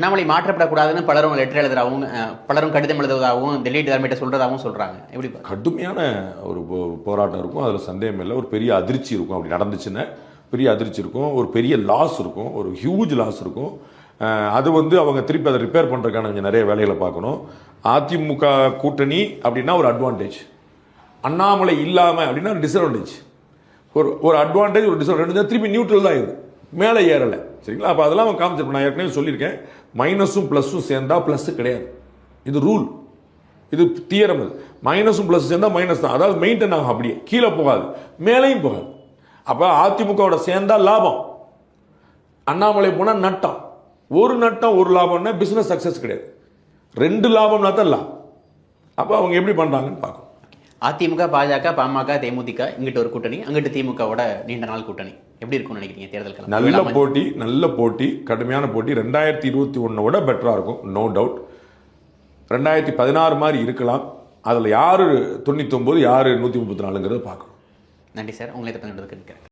அண்ணாமலை மாற்றப்படக்கூடாதுன்னு பலரும் லெட்டர் எழுதுறாவும் பலரும் கடிதம் எழுதுவதாகவும் டெல்லி தலைமையிட்ட சொல்றதாகவும் சொல்றாங்க. எப்படி கடுமையான ஒரு போ- போராட்டம் இருக்கும். அதில் சந்தேகம் இல்லை. ஒரு பெரிய அதிர்ச்சி இருக்கும். அப்படி நடந்துச்சுன்னா பெரிய அதிர்ச்சி இருக்கும். ஒரு பெரிய லாஸ் இருக்கும். ஒரு ஹியூஜ் லாஸ் இருக்கும். அது வந்து அவங்க திருப்பி அதை ரிப்பேர் பண்ணுறதுக்கான கொஞ்சம் நிறைய வேலைகளை பார்க்கணும். அதிமுக கூட்டணி அப்படின்னா ஒரு அட்வான்டேஜ் அண்ணாமலை இல்லாமல் அப்படின்னா டிஸ்அட்வான்டேஜ் ஒரு ஒரு அட்வான்டேஜ் ஒரு டிஸ்அட்வான்டேஜ் திருப்பி நியூட்ரல் தான் இது. மேலே ஏறலை. சரிங்களா? அப்போ அதெல்லாம் அவன் காமிச்சிருப்பேன் நான் ஏற்கனவே சொல்லியிருக்கேன். மைனஸும் ப்ளஸ்ஸும் சேர்ந்தா ப்ளஸ் கிடையாது. இது ரூல் இது தியரம் அது. மைனஸும் ப்ளஸ் சேர்ந்தா மைனஸ் தான். அதாவது மெயின்டைன் ஆகும் அப்படியே. கீழே போகாது. மேலேயும் போகாது. அப்போ அதிமுகவோட சேர்ந்தா லாபம். அண்ணாமலை போனால் நட்டம். ஒரு நட்டம் ஒரு லாபம்னா பிஸ்னஸ் சக்ஸஸ் கிடையாது. ரெண்டு லாபம்னா தான் லாபம். அப்போ அவங்க எப்படி பண்ணுறாங்கன்னு பார்க்கணும். அதிமுக பாஜக பாமக தேமுதிக இங்கிட்ட ஒரு கூட்டணி அங்கிட்டு திமுகவோட நீண்ட நாள் கூட்டணி. எப்படி இருக்கும்னு நினைக்கிறீங்க தேர்தல்? நல்ல போட்டி நல்ல போட்டி கடுமையான போட்டி. ரெண்டாயிரத்தி இருபத்தி ஒன்றை விட பெட்டராக இருக்கும் நோ டவுட் ரெண்டாயிரத்தி பதினாறு மாதிரி இருக்கலாம். அதில் யார் தொண்ணூத்தொம்பது யார் நூற்றி முப்பத்தி நாலுங்கிறத பார்க்கணும். நன்றி சார். உங்களை பகிர்ந்ததுக்கு இருக்கிறேன்